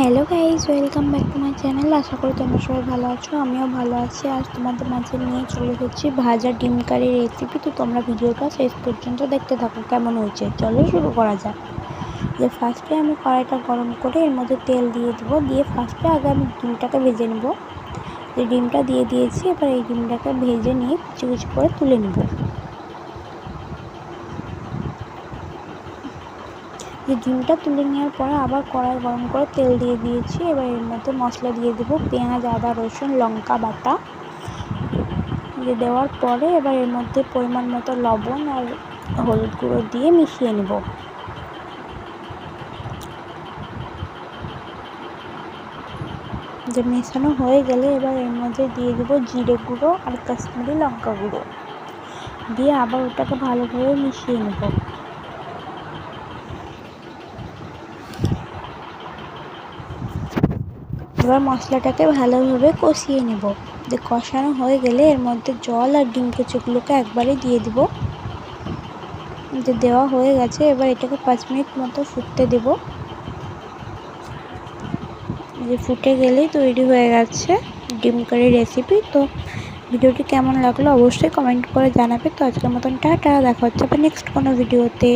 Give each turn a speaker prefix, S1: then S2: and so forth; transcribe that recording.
S1: Hello guys welcome back to my channel. আশা করি তোমরা সবাই ভালো আছো, আমিও ভালো আছি। আজ তোমাদের মাঝে নিয়ে চলে এসেছি ভাজা ডিম কারির রেসিপি তো তোমরা ভিডিওটা শেষ পর্যন্ত দেখতে থাকো, কেমন হয়েছে? চলো শুরু করা যাক। যে ফার্স্টে আমি কড়াইটা গরম করে এর মধ্যে তেল দিয়ে দেবো। দিয়ে ফার্স্টে আগে আমি ডিমটাকে ভেজে নেব। যে ডিমটা দিয়ে দিয়েছি, এবার এই ডিমটাকে ভেজে নিয়ে কিছু কিছু করে তুলে নেব। যে ডিমটা তুলে নেওয়ার পরে আবার কড়াই গরম করে তেল দিয়ে দিয়েছি। এবার এর মধ্যে মশলা দিয়ে দেবো পেঁয়াজ, আদা, রসুন, লঙ্কা বাটা। দিয়ে দেওয়ার পরে এবার এর মধ্যে পরিমাণ মতো লবণ আর হলুদ গুঁড়ো দিয়ে মিশিয়ে নেব। যে মেশানো হয়ে গেলে এবার এর মধ্যে দিয়ে দেবো জিরে গুঁড়ো আর কাশ্মীরি লঙ্কা গুঁড়ো। দিয়ে আবার ওটাকে ভালোভাবে মিশিয়ে নেব। এবার মশলাটাকে ভালোভাবে কষিয়ে নেব। যে কষানো হয়ে গেলে এর মধ্যে জল আর ডিম কুচুগুলোকে একবারে দিয়ে দেব। যে দেওয়া হয়ে গেছে, এবার এটাকে পাঁচ মিনিট মতো ফুটতে দেব। যে ফুটে গেলেই তৈরি হয়ে গেছে ডিম কারি রেসিপি তো ভিডিওটি কেমন লাগল অবশ্যই কমেন্ট করে জানাবে। তো আজকের মতন টাটা, দেখা হচ্ছে আবার নেক্সট কোনো ভিডিওতে